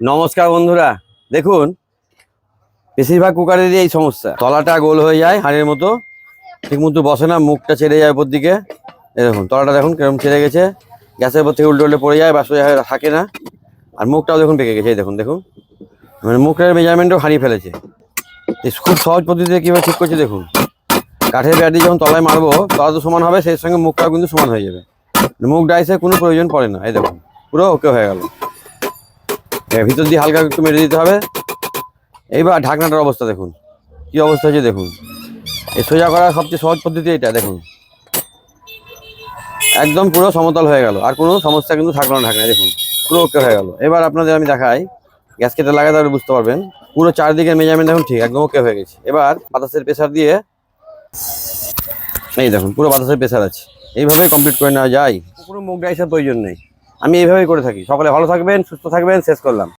নমস্কার বন্ধুরা। দেখুন, বেশিরভাগ কুকারে দিয়ে এই সমস্যা। তলাটা গোল হয়ে যায় হাঁড়ির মতো। ঠিক মতো বসে না, মুখটা ছেড়ে যায় উপর দিকে। দেখুন, তলাটা দেখুন কীরকম ছেড়ে গেছে। গ্যাসের উপর থেকে উল্টে উল্টে পড়ে যায় বা সোজা থাকে না। আর মুখটাও দেখুন পেকে গেছে দেখুন দেখুন। মানে মুখের মেজারমেন্টও হারিয়ে ফেলেছে। খুব সহজ পদ্ধতিতে কীভাবে ঠিক করছে দেখুন। কাঠের ব্যাটি যখন তলায় মারবো, তলা তো সমান হবে, সেই সঙ্গে মুখটাও কিন্তু সমান হয়ে যাবে। মুখ ডাইসে কোনো প্রয়োজন পড়ে না, এই দেখুন। পুরো ওকে হয়ে গেল। ভিতর দিয়ে হালকা একটু মেরে দিতে হবে। এইবার ঢাকনাটার অবস্থা দেখুন। কি অবস্থা হচ্ছে দেখুন। এই সোজা করার সবচেয়ে সহজ পদ্ধতি এটা, দেখুন। একদম পুরো সমতল হয়ে গেল। আর কোনো সমস্যা কিন্তু থাকল না ঢাকনায়, দেখুন। পুরো ওকে হয়ে গেল। এবার আপনাদের আমি দেখাই। গ্যাস কেটে লাগাই তাহলে বুঝতে পারবেন। পুরো চারদিকে মেজারমেন্ট দেখুন, ঠিক, একদম ওকে হয়ে গেছে। এবার বাতাসের প্রেশার দিয়ে, এই দেখুন, পুরো বাতাসের প্রেশার আছে। এইভাবে কমপ্লিট করে নেওয়া যায়। কোনো মুখ ডাইসের প্রয়োজন নেই। আমি এইভাবেই করে থাকি। সকলে ভালো থাকবেন সুস্থ থাকবেন শেষ করলাম।